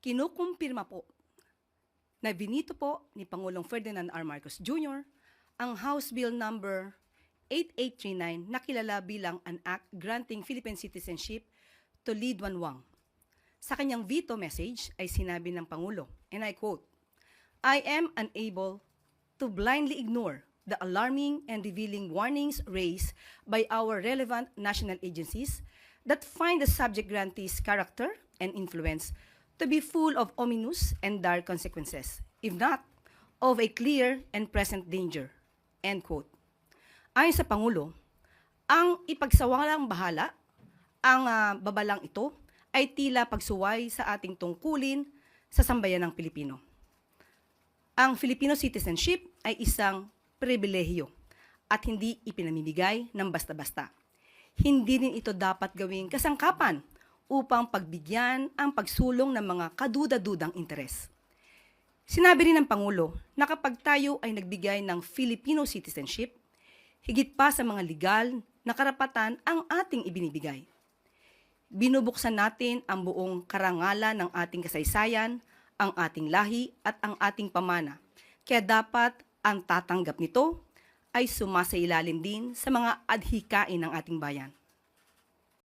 kinukumpirma po na binito po ni Pangulong Ferdinand R. Marcos Jr. ang House Bill number 8839 na kilala bilang an act granting Philippine citizenship to Lee Duan Wang. Sa kanyang veto message ay sinabi ng Pangulo, and I quote, I am unable to blindly ignore the alarming and revealing warnings raised by our relevant national agencies that find the subject grantee's character and influence to be full of ominous and dark consequences, if not of a clear and present danger. End quote. Ayon sa Pangulo, ang ipagsawalang bahala, ang ah, babalang ito ay tila pagsuway sa ating tungkulin sa sambayan ng Pilipino. Ang Filipino citizenship ay isang pribilehiyo at hindi ipinamimigay ng basta-basta. Hindi rin ito dapat gawing kasangkapan upang pagbigyan ang pagsulong ng mga kaduda-dudang interes. Sinabi rin ng Pangulo na kapag tayo ay nagbigay ng Filipino citizenship, higit pa sa mga legal na karapatan ang ating ibinibigay. Binubuksan natin ang buong karangalan ng ating kasaysayan, ang ating lahi at ang ating pamana. Kaya dapat ang tatanggap nito ay sumasailalim din sa mga adhikain ng ating bayan.